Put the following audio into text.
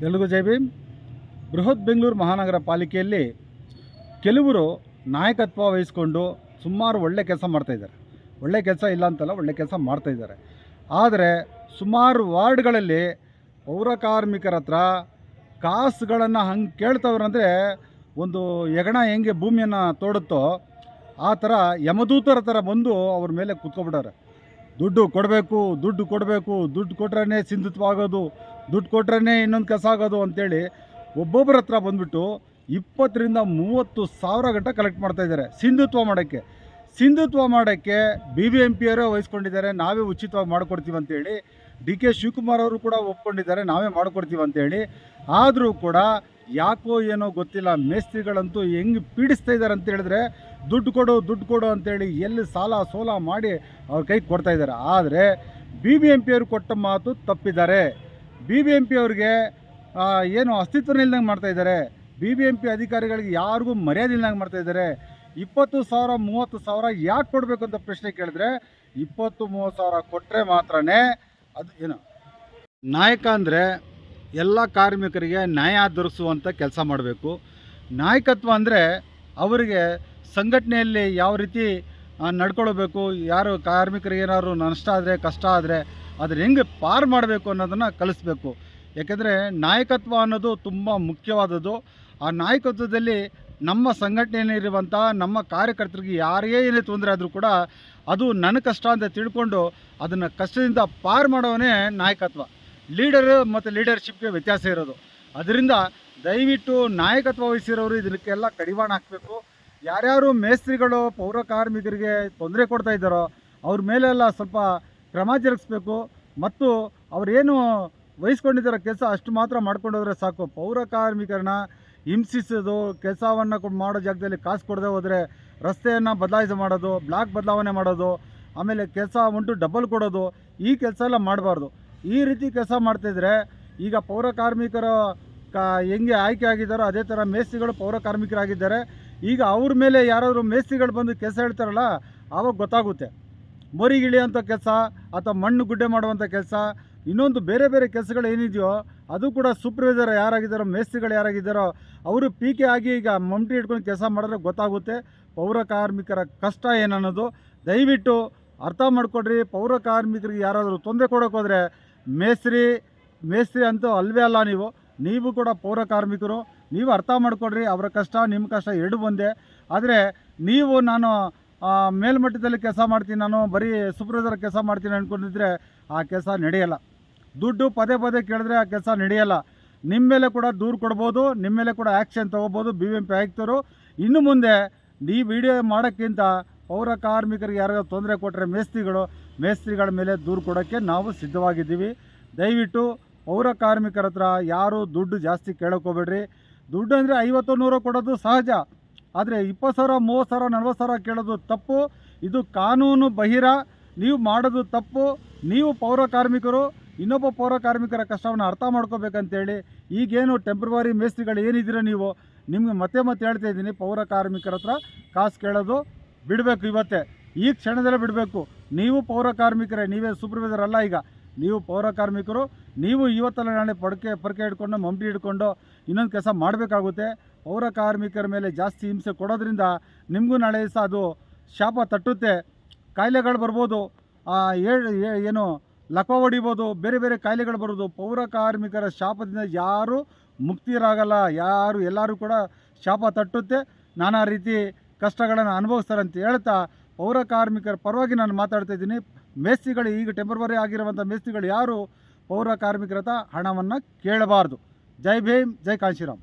ಎಲ್ರಿಗೂ ಜೈ ಭೀಮ್ ಬೃಹತ್ ಬೆಂಗಳೂರು ಮಹಾನಗರ ಪಾಲಿಕೆಯಲ್ಲಿ ಕೆಲವರು ನಾಯಕತ್ವ ವಹಿಸ್ಕೊಂಡು ಸುಮಾರು ಒಳ್ಳೆ ಕೆಲಸ ಮಾಡ್ತಾಯಿದ್ದಾರೆ ಒಳ್ಳೆ ಕೆಲಸ ಇಲ್ಲ ಅಂತಲ್ಲ, ಒಳ್ಳೆ ಕೆಲಸ ಮಾಡ್ತಾಯಿದ್ದಾರೆ ಆದರೆ ಸುಮಾರು ವಾರ್ಡ್ಗಳಲ್ಲಿ ಪೌರ ಕಾರ್ಮಿಕರ ಹತ್ರ ಕಾಸುಗಳನ್ನು ಹಂಗೆ ಕೇಳ್ತವ್ರಂದರೆ ಒಂದು ಹೆಗಣ ಹೆಂಗೆ ಭೂಮಿಯನ್ನು ತೋಡುತ್ತೋ ಆ ಥರ ಯಮದೂತರ ಥರ ಬಂದು ಅವ್ರ ಮೇಲೆ ಕುತ್ಕೊಬಿಟ್ಟಾರೆ ದುಡ್ಡು ಕೊಡಬೇಕು ದುಡ್ಡು ಕೊಡಬೇಕು, ದುಡ್ಡು ಕೊಟ್ರೇ ಸಿಂಧುತ್ವ ಆಗೋದು ದುಡ್ಡು ಕೊಟ್ರೇ ಇನ್ನೊಂದು ಕಸ ಆಗೋದು ಅಂತೇಳಿ ಒಬ್ಬೊಬ್ಬರ ಹತ್ರ ಬಂದುಬಿಟ್ಟು ಇಪ್ಪತ್ತರಿಂದ ಮೂವತ್ತು ಸಾವಿರ ಗಂಟೆ ಕಲೆಕ್ಟ್ ಮಾಡ್ತಾ ಇದ್ದಾರೆ ಸಿಂಧುತ್ವ ಮಾಡೋಕ್ಕೆ. ಸಿಂಧುತ್ವ ಮಾಡೋಕ್ಕೆ ಬಿ ಬಿ ಎಂ ಪಿಯವರೇ ವಹಿಸ್ಕೊಂಡಿದ್ದಾರೆ, ನಾವೇ ಉಚಿತವಾಗಿ ಮಾಡಿಕೊಡ್ತೀವಿ ಅಂತೇಳಿ. ಡಿ ಕೆ ಶಿವಕುಮಾರ್ ಅವರು ಕೂಡ ಒಪ್ಕೊಂಡಿದ್ದಾರೆ, ನಾವೇ ಮಾಡಿಕೊಡ್ತೀವಿ ಅಂತೇಳಿ. ಆದರೂ ಕೂಡ ಯಾಕೋ ಏನೋ ಗೊತ್ತಿಲ್ಲ, ಮೇಸ್ತ್ರಿಗಳಂತೂ ಹೆಂಗೆ ಪೀಡಿಸ್ತಾ ಇದ್ದಾರೆ ಅಂತ ಹೇಳಿದ್ರೆ, ದುಡ್ಡು ಕೊಡು ದುಡ್ಡು ಕೊಡು ಅಂತೇಳಿ ಎಲ್ಲಿ ಸಾಲ ಸೋಲ ಮಾಡಿ ಅವ್ರ ಕೈಗೆ ಕೊಡ್ತಾ ಇದ್ದಾರೆ ಆದರೆ ಬಿ ಬಿ ಎಂ ಪಿಯವರು ಕೊಟ್ಟ ಮಾತು ತಪ್ಪಿದ್ದಾರೆ. ಬಿ ಬಿ ಎಂ ಪಿ ಅವ್ರಿಗೆ ಏನು ಅಸ್ತಿತ್ವನೇ ಇಲ್ದಂಗೆ ಮಾಡ್ತಾ ಇದ್ದಾರೆ. ಬಿ ಬಿ ಎಂ ಪಿ ಅಧಿಕಾರಿಗಳಿಗೆ ಯಾರಿಗೂ ಮರ್ಯಾದೆ ಇಲ್ದಂಗೆ ಮಾಡ್ತಾ ಇದ್ದಾರೆ. ಇಪ್ಪತ್ತು ಸಾವಿರ, ಮೂವತ್ತು ಸಾವಿರ ಯಾಕೆ ಕೊಡಬೇಕು ಅಂತ ಪ್ರಶ್ನೆ ಕೇಳಿದ್ರೆ, ಇಪ್ಪತ್ತು, ಮೂವತ್ತು ಸಾವಿರ ಕೊಟ್ಟರೆ ಮಾತ್ರನೇ ಅದು ಏನು ನಾಯಕ ಅಂದರೆ ಎಲ್ಲ ಕಾರ್ಮಿಕರಿಗೆ ನ್ಯಾಯ ದೊರಕಿಸುವಂಥ ಕೆಲಸ ಮಾಡಬೇಕು. ನಾಯಕತ್ವ ಅಂದರೆ ಅವರಿಗೆ ಸಂಘಟನೆಯಲ್ಲಿ ಯಾವ ರೀತಿ ನಡ್ಕೊಳ್ಬೇಕು, ಯಾರು ಕಾರ್ಮಿಕರಿಗೆ ಏನಾದರೂ ನಷ್ಟ ಆದರೆ, ಕಷ್ಟ ಆದರೆ ಅದನ್ನ ಹೆಂಗೆ ಪಾರು ಮಾಡಬೇಕು ಅನ್ನೋದನ್ನು ಕಲಿಸ್ಬೇಕು. ಯಾಕೆಂದರೆ ನಾಯಕತ್ವ ಅನ್ನೋದು ತುಂಬ ಮುಖ್ಯವಾದದ್ದು. ಆ ನಾಯಕತ್ವದಲ್ಲಿ ನಮ್ಮ ಸಂಘಟನೆಯಲ್ಲಿರುವಂಥ ನಮ್ಮ ಕಾರ್ಯಕರ್ತರಿಗೆ ಯಾರಿಗೇ ಏನೇ ತೊಂದರೆ ಆದರೂ ಕೂಡ ಅದು ನನ್ನ ಕಷ್ಟ ಅಂತ ತಿಳ್ಕೊಂಡು ಅದನ್ನು ಕಷ್ಟದಿಂದ ಪಾರು ಮಾಡೋವನೇ ನಾಯಕತ್ವ. ಲೀಡರ್ ಮತ್ತು ಲೀಡರ್ಶಿಪ್ಗೆ ವ್ಯತ್ಯಾಸ ಇರೋದು. ಅದರಿಂದ ದಯವಿಟ್ಟು ನಾಯಕತ್ವ ವಹಿಸಿರೋರು ಇದಕ್ಕೆಲ್ಲ ಕಡಿವಾಣ ಹಾಕಬೇಕು. ಯಾರ್ಯಾರು ಮೇಸ್ತ್ರಿಗಳು, ಪೌರ ಕಾರ್ಮಿಕರಿಗೆ ತೊಂದರೆ ಕೊಡ್ತಾ ಇದ್ದಾರೋ, ಅವ್ರ ಮೇಲೆಲ್ಲ ಸ್ವಲ್ಪ ಕ್ರಮ ಜರುಗಿಸ್ಬೇಕು. ಮತ್ತು ಅವರೇನು ವಹಿಸ್ಕೊಂಡಿದ್ದಾರೆ ಕೆಲಸ ಅಷ್ಟು ಮಾತ್ರ ಮಾಡ್ಕೊಂಡೋದ್ರೆ ಸಾಕು. ಪೌರ ಕಾರ್ಮಿಕರನ್ನ ಹಿಂಸಿಸೋದು, ಕೆಲಸವನ್ನು ಮಾಡೋ ಜಾಗದಲ್ಲಿ ಕಾಸು ಕೊಡದೆ ಹೋದರೆ ರಸ್ತೆಯನ್ನು ಬದಲಾಯಿಸಿ ಮಾಡೋದು, ಬ್ಲಾಕ್ ಬದಲಾವಣೆ ಮಾಡೋದು, ಆಮೇಲೆ ಕೆಲಸ ಉಂಟು ಡಬಲ್ ಕೊಡೋದು, ಈ ಕೆಲಸ ಎಲ್ಲ ಮಾಡಬಾರ್ದು. ಈ ರೀತಿ ಕೆಲಸ ಮಾಡ್ತಿದ್ರೆ ಈಗ ಪೌರ ಕಾರ್ಮಿಕರ ಕಾ ಹೆಂಗೆ ಆಯ್ಕೆ ಆಗಿದ್ದಾರೋ ಅದೇ ಥರ ಮೇಸ್ತ್ರಿಗಳು ಪೌರ ಕಾರ್ಮಿಕರಾಗಿದ್ದಾರೆ. ಈಗ ಅವ್ರ ಮೇಲೆ ಯಾರಾದರೂ ಮೇಸ್ತ್ರಿಗಳು ಬಂದು ಕೆಲಸ ಹೇಳ್ತಾರಲ್ಲ, ಆವಾಗ ಗೊತ್ತಾಗುತ್ತೆ. ಮರಿಗಿಳಿಯೋಂಥ ಕೆಲಸ ಅಥವಾ ಮಣ್ಣು ಗುಡ್ಡೆ ಮಾಡುವಂಥ ಕೆಲಸ, ಇನ್ನೊಂದು ಬೇರೆ ಬೇರೆ ಕೆಲಸಗಳು ಏನಿದೆಯೋ ಅದು ಕೂಡ ಸೂಪರ್ವೈಸರ್ ಯಾರಾಗಿದ್ದಾರೋ, ಮೇಸ್ತ್ರಿಗಳು ಯಾರಾಗಿದ್ದಾರೋ, ಅವರು ಪಿ ಕೆ ಆಗಿ ಈಗ ಮಮ್ಟಿ ಹಿಡ್ಕೊಂಡು ಕೆಲಸ ಮಾಡಿದ್ರೆ ಗೊತ್ತಾಗುತ್ತೆ ಪೌರ ಕಾರ್ಮಿಕರ ಕಷ್ಟ ಏನನ್ನೋದು. ದಯವಿಟ್ಟು ಅರ್ಥ ಮಾಡ್ಕೊಡ್ರಿ, ಪೌರ ಕಾರ್ಮಿಕರಿಗೆ ಯಾರಾದರೂ ತೊಂದರೆ ಕೊಡೋಕ್ಕೋದ್ರೆ ಮೇಸ್ತ್ರಿ ಮೇಸ್ತ್ರಿ ಅಂತೂ ಅಲ್ವೇ ಅಲ್ಲ ನೀವು. ನೀವು ಕೂಡ ಪೌರ ಕಾರ್ಮಿಕರು, ನೀವು ಅರ್ಥ ಮಾಡಿಕೊಡ್ರಿ, ಅವರ ಕಷ್ಟ, ನಿಮ್ಮ ಕಷ್ಟ ಎರಡು ಬಂದೆ ಆದರೆ ನೀವು ನಾನು ಮೇಲ್ಮಟ್ಟದಲ್ಲಿ ಕೆಲಸ ಮಾಡ್ತೀನಿ, ನಾನು ಬರೀ ಸೂಪರ್ವೈಸರ್ ಕೆಲಸ ಮಾಡ್ತೀನಿ ಅಂದ್ಕೊಂಡಿದ್ರೆ ಆ ಕೆಲಸ ನಡೆಯಲ್ಲ. ದುಡ್ಡು ಪದೇ ಪದೇ ಕೇಳಿದ್ರೆ ಆ ಕೆಲಸ ನಡೆಯಲ್ಲ. ನಿಮ್ಮ ಮೇಲೆ ಕೂಡ ದೂರು ಕೊಡ್ಬೋದು, ನಿಮ್ಮ ಮೇಲೆ ಕೂಡ ಆ್ಯಕ್ಷನ್ ತೊಗೋಬೋದು ಬಿ ಎಂ ಪಿ ಆಯುಕ್ತರು. ಇನ್ನು ಮುಂದೆ, ಈ ವಿಡಿಯೋ ಮಾಡೋಕ್ಕಿಂತ ಪೌರ ಕಾರ್ಮಿಕರಿಗೆ ಯಾರಿಗಾದ್ರು ತೊಂದರೆ ಕೊಟ್ಟರೆ ಮೇಸ್ತ್ರಿಗಳು, ಮೇಸ್ತ್ರಿಗಳ ಮೇಲೆ ದೂರು ಕೊಡೋಕ್ಕೆ ನಾವು ಸಿದ್ಧವಾಗಿದ್ದೀವಿ. ದಯವಿಟ್ಟು ಪೌರ ಕಾರ್ಮಿಕರ ಹತ್ರ ಯಾರೂ ದುಡ್ಡು ಜಾಸ್ತಿ ಕೇಳೋಕೋಬೇಡ್ರಿ. ದುಡ್ಡು ಅಂದರೆ ಐವತ್ತು ನೂರು ಕೊಡೋದು ಸಹಜ. ಆದರೆ ಇಪ್ಪತ್ತು ಸಾವಿರ, ಮೂವತ್ತು ಸಾವಿರ, ನಲ್ವತ್ತು ಸಾವಿರ ಕೇಳೋದು ತಪ್ಪು. ಇದು ಕಾನೂನು ಬಹಿರ. ನೀವು ಮಾಡೋದು ತಪ್ಪು. ನೀವು ಪೌರ ಕಾರ್ಮಿಕರು, ಇನ್ನೊಬ್ಬ ಪೌರ ಕಾರ್ಮಿಕರ ಕಷ್ಟವನ್ನು ಅರ್ಥ ಮಾಡ್ಕೋಬೇಕಂತೇಳಿ ಈಗೇನು ಟೆಂಪ್ರವರಿ ಮೇಸ್ತ್ರಿಗಳು ಏನಿದ್ದೀರ ನೀವು, ನಿಮಗೆ ಮತ್ತೆ ಮತ್ತೆ ಹೇಳ್ತಾ ಇದ್ದೀನಿ, ಪೌರ ಕಾರ್ಮಿಕರ ಹತ್ರ ಕಾಸು ಕೇಳೋದು. ಬಿಡಬೇಕು ಇವತ್ತೇ. ಈ ಕ್ಷಣದಲ್ಲೇ ಬಿಡಬೇಕು. ನೀವು ಪೌರ ಕಾರ್ಮಿಕರೇ, ನೀವೇ ಸೂಪರ್ವೈಸರ್ ಅಲ್ಲ ಈಗ. ನೀವು ಪೌರ ಕಾರ್ಮಿಕರು, ನೀವು ಇವತ್ತಲ್ಲ ನಾಳೆ ಪಡಕೆ, ಪರಕೆ ಹಿಡ್ಕೊಂಡು ಮಮ್ಟಿ ಹಿಡ್ಕೊಂಡು ಇನ್ನೊಂದು ಕೆಲಸ ಮಾಡಬೇಕಾಗುತ್ತೆ. ಪೌರ ಕಾರ್ಮಿಕರ ಮೇಲೆ ಜಾಸ್ತಿ ಹಿಂಸೆ ಕೊಡೋದ್ರಿಂದ ನಿಮಗೂ ನಾಳೆ ದಿವಸ ಅದು ಶಾಪ ತಟ್ಟುತ್ತೆ. ಕಾಯಿಲೆಗಳು ಬರ್ಬೋದು. ಏನು, ಲಕ್ವ ಹೊಡಿಬೋದು. ಬೇರೆ ಬೇರೆ ಕಾಯಿಲೆಗಳು ಬರೋದು. ಪೌರ ಕಾರ್ಮಿಕರ ಶಾಪದಿಂದ ಯಾರೂ ಮುಕ್ತಿರಾಗಲ್ಲ. ಯಾರು ಎಲ್ಲರೂ ಕೂಡ ಶಾಪ ತಟ್ಟುತ್ತೆ. ನಾನಾ ರೀತಿ ಕಷ್ಟಗಳನ್ನು ಅನುಭವಿಸ್ತಾರೆ ಅಂತ ಹೇಳ್ತಾ ಪೌರ ಕಾರ್ಮಿಕರ ಪರವಾಗಿ ನಾನು ಮಾತಾಡ್ತಾ ಇದ್ದೀನಿ. ಮೇಸ್ತಿಗಳು ಈಗ ಟೆಂಪರವರಿ ಆಗಿರುವಂಥ ಮೇಸ್ತಿಗಳು ಯಾರು? ಪೌರ ಕಾರ್ಮಿಕರ ಹಣವನ್ನು ಕೇಳಬಾರ್ದು. ಜೈ ಭೀಮ್, ಜೈ ಕಾಂಶಿರಾಮ್.